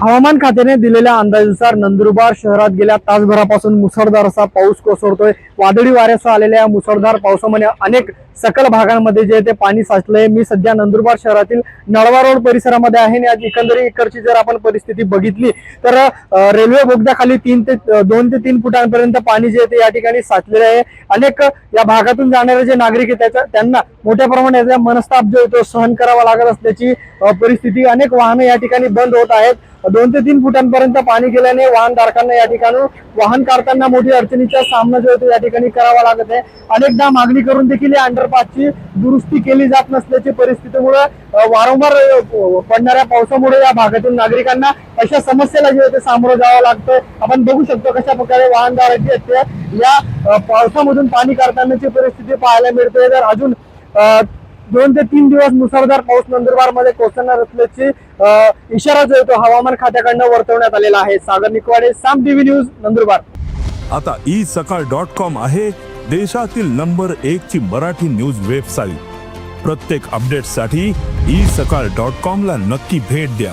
हवामान खात्याने दिलेल्या अंदाजानुसार नंदुरबार शहरात गेल्या तासभरापासून मुसळधार असा पाऊस कोसळतोय. वादळी वाऱ्यासह आलेल्या या मुसळधार पावसामुळे अनेक सकल भागांमध्ये जे ते पाणी साचलंय. मी सध्या नंदुरबार शहरातील नळवा रोड परिसरामध्ये आहे आणि आज एकंदरीत इकडची जर आपण परिस्थिती बघितली तर रेल्वे बोगद्याखाली तीन ते दोन ते तीन फुटांपर्यंत पाणी जे आहे ते या ठिकाणी साचलेलं आहे. अनेक या भागातून जाणारे जे नागरिक आहेत त्याच्या त्यांना मोठ्या प्रमाणात मनस्ताप जो आहे तो सहन करावा लागत असल्याची परिस्थिती अनेक वाहनं या ठिकाणी बंद होत आहेत. दोन ते तीन फुटांपर्यंत पाणी गेल्याने वाहनधारकांना या ठिकाणी वाहन काढताना मोठी अडचणीचा सामना जो आहे या ठिकाणी करावा लागत आहे. अनेकदा मागणी करून देखील या अंडरपासची दुरुस्ती केली जात नसल्याची परिस्थितीमुळे वारंवार पडणाऱ्या पावसामुळे या भागातील नागरिकांना अशा समस्येला जे होते सामोरं जावं लागतंय. आपण बघू शकतो कशा प्रकारे वाहनधारक जे आहेत या पावसामधून पाणी काढतानाची परिस्थिती पाहायला मिळते. तर अजून दोन ते तीन दिवस मुसळधार पाऊस नंदुरबारमध्ये कोसळणार असल्याची इशारा जो येतो तो हवामान खात्याकडनं वर्तवण्यात आलेला आहे. Sagar Nikwade Saam TV news Nandurbar. आता ई सकाळ डॉट कॉम आहे देशातील नंबर एक ची मराठी न्यूज वेबसाईट. प्रत्येक अपडेटसाठी ई सकाळ डॉट कॉम ला नक्की भेट द्या.